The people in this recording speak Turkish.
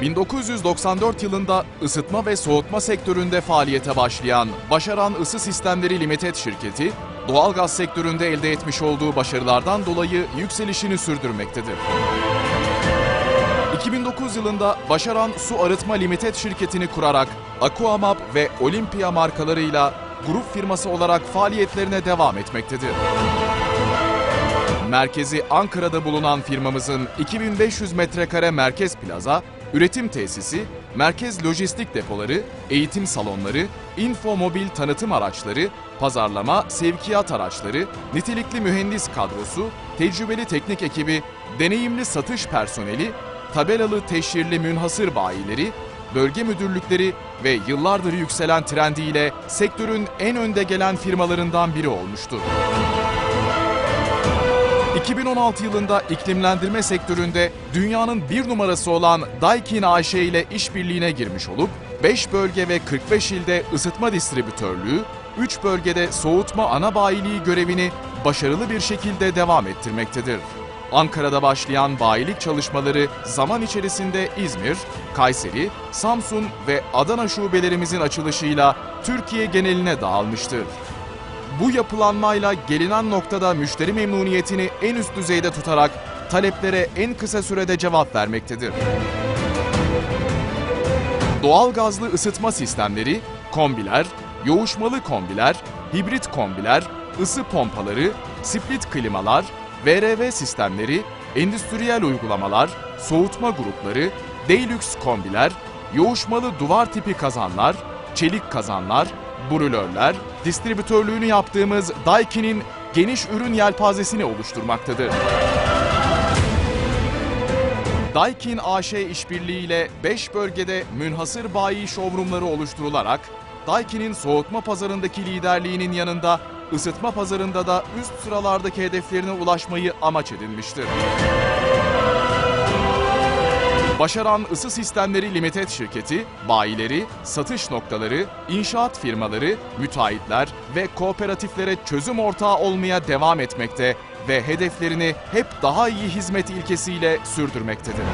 1994 yılında ısıtma ve soğutma sektöründe faaliyete başlayan Başaran Isı Sistemleri Limited şirketi, doğalgaz sektöründe elde etmiş olduğu başarılardan dolayı yükselişini sürdürmektedir. 2009 yılında Başaran Su Arıtma Limited şirketini kurarak Aquamap ve Olympia markalarıyla grup firması olarak faaliyetlerine devam etmektedir. Merkezi Ankara'da bulunan firmamızın 2500 metrekare merkez plaza, üretim tesisi, merkez lojistik depoları, eğitim salonları, info mobil tanıtım araçları, pazarlama, sevkiyat araçları, nitelikli mühendis kadrosu, tecrübeli teknik ekibi, deneyimli satış personeli, tabelalı teşhirli münhasır bayileri, bölge müdürlükleri ve yıllardır yükselen trendiyle sektörün en önde gelen firmalarından biri olmuştur. 2016 yılında iklimlendirme sektöründe dünyanın bir numarası olan Daikin AŞ ile işbirliğine girmiş olup 5 bölge ve 45 ilde ısıtma distribütörlüğü, 3 bölgede soğutma ana bayiliği görevini başarılı bir şekilde devam ettirmektedir. Ankara'da başlayan bayilik çalışmaları zaman içerisinde İzmir, Kayseri, Samsun ve Adana şubelerimizin açılışıyla Türkiye geneline dağılmıştır. Bu yapılanmayla gelinen noktada müşteri memnuniyetini en üst düzeyde tutarak taleplere en kısa sürede cevap vermektedir. Doğal gazlı ısıtma sistemleri, kombiler, yoğuşmalı kombiler, hibrit kombiler, ısı pompaları, split klimalar, VRV sistemleri, endüstriyel uygulamalar, soğutma grupları, Deluxe kombiler, yoğuşmalı duvar tipi kazanlar, çelik kazanlar, brülörler, distribütörlüğünü yaptığımız Daikin'in geniş ürün yelpazesini oluşturmaktadır. Daikin AŞ işbirliğiyle 5 bölgede münhasır bayi showroomları oluşturularak Daikin'in soğutma pazarındaki liderliğinin yanında ısıtma pazarında da üst sıralardaki hedeflerine ulaşmayı amaç edinmiştir. Başaran Isı Sistemleri Limited şirketi, bayileri, satış noktaları, inşaat firmaları, müteahhitler ve kooperatiflere çözüm ortağı olmaya devam etmekte ve hedeflerini hep daha iyi hizmet ilkesiyle sürdürmektedir.